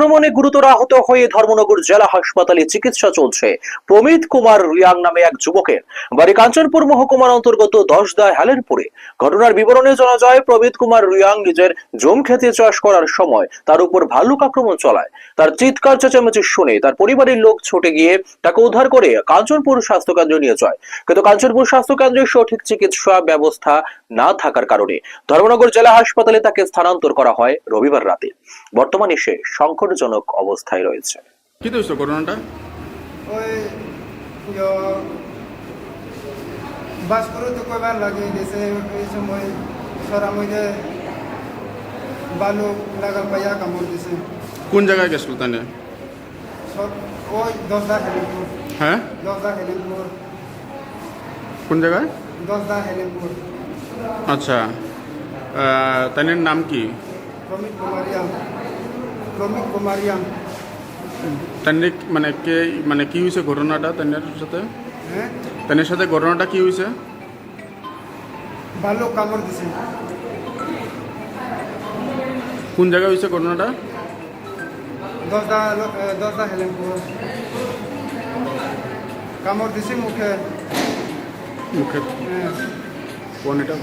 আক্রমণে গুরুতর আহত হয়ে ধর্মনগর জেলা হাসপাতালে চিকিৎসা চলছে। প্রমিত কুমার রিয়াং নামে এক যুবকের বাড়ি কাঞ্চনপুর মহকুমার অন্তর্গত দশদা হেলেনপুরে। ঘটনার বিবরণে জানা যায়, প্রমিত কুমার রিয়াং নিজের জম খেতে চাষ করার সময় তার উপর ভাল্লুক আক্রমণ চালায়। তার চিৎকার, চেঁচামেচি শুনে তার পরিবারের লোক ছুটে গিয়ে তাকে উদ্ধার করে কাঞ্চনপুর স্বাস্থ্য কেন্দ্রে নিয়ে যায়। কিন্তু কাঞ্চনপুর স্বাস্থ্য কেন্দ্রে সঠিক চিকিৎসা ব্যবস্থা না থাকার কারণে ধর্মনগর জেলা হাসপাতালে তাকে স্থানান্তর করা হয় রবিবার রাতে। বর্তমানে সে সংকটজনক অবস্থায় রয়েছে। কি হয়েছিল ঘটনাটা? ওই বাস করে তো কয়বার লাগে গেছে এই সময় মধ্যে বালু লাগাল পাইয়া কামড় দিছে। কোন জায়গায় গেছিল সব ওই দশদা হেলিপুর। হ্যাঁ? দশদা হেলিপুর। কোন জায়গায়? দশদা হেলিপুর। আচ্ছা তানের নাম কি? প্রমিত কুমারিয়াম প্রমিত কুমারিয়াম তানে মানে কে মানে কি হয়েছে ঘটনাটা তানের সাথে? হ্যাঁ তানের সাথে ঘটনাটা কি হয়েছে বালু কামড় দিছে। কোন জায়গায় হয়েছে ঘটনাটা? দশদা দশদা হেলিপুর কামড় দিছে মুখে। মুখে। হ্যাঁ, কোন এটা